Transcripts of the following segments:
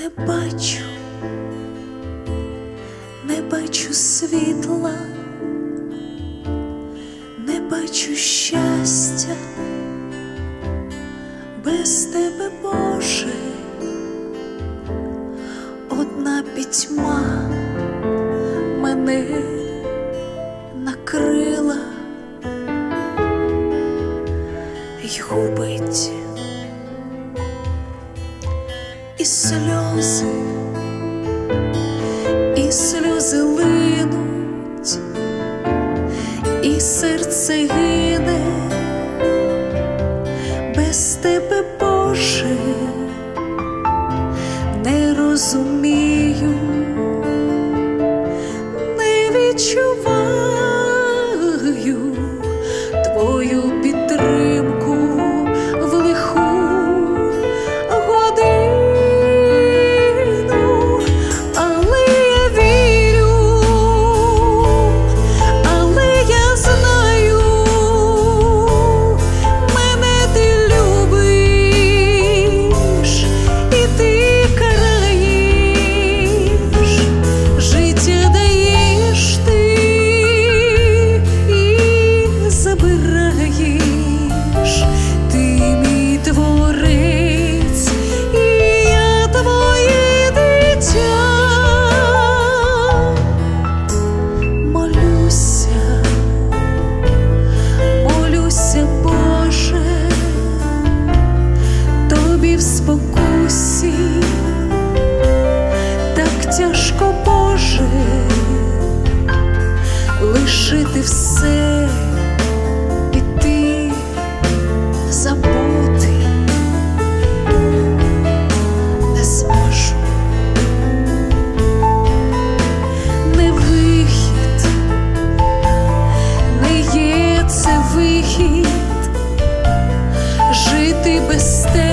не бачу, не бачу світла, не бачу щастя. Без тебе, Боже, одна пітьма мене накрила. Й губить і сльози, і сльози линуть, і серце гине. Без тебе, Боже, не розумію, Молюся, Боже, тобі в спокусі, так тяжко, Боже, лишити все жити без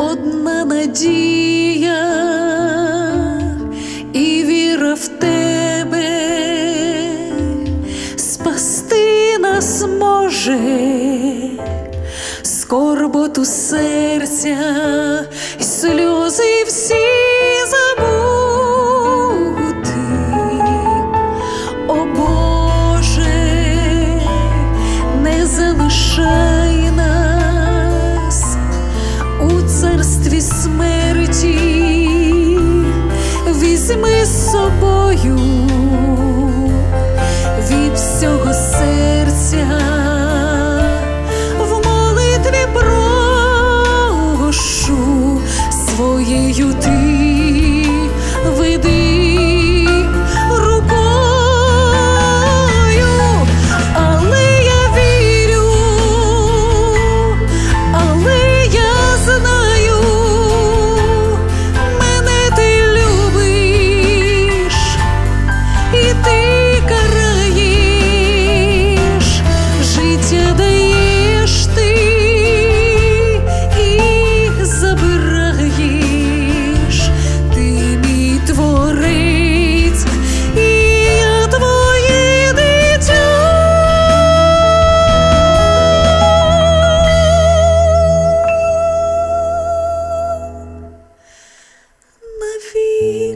одна надія, і віра в тебе спасти нас може, скорботу серця і сльози всі забути. Собою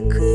could.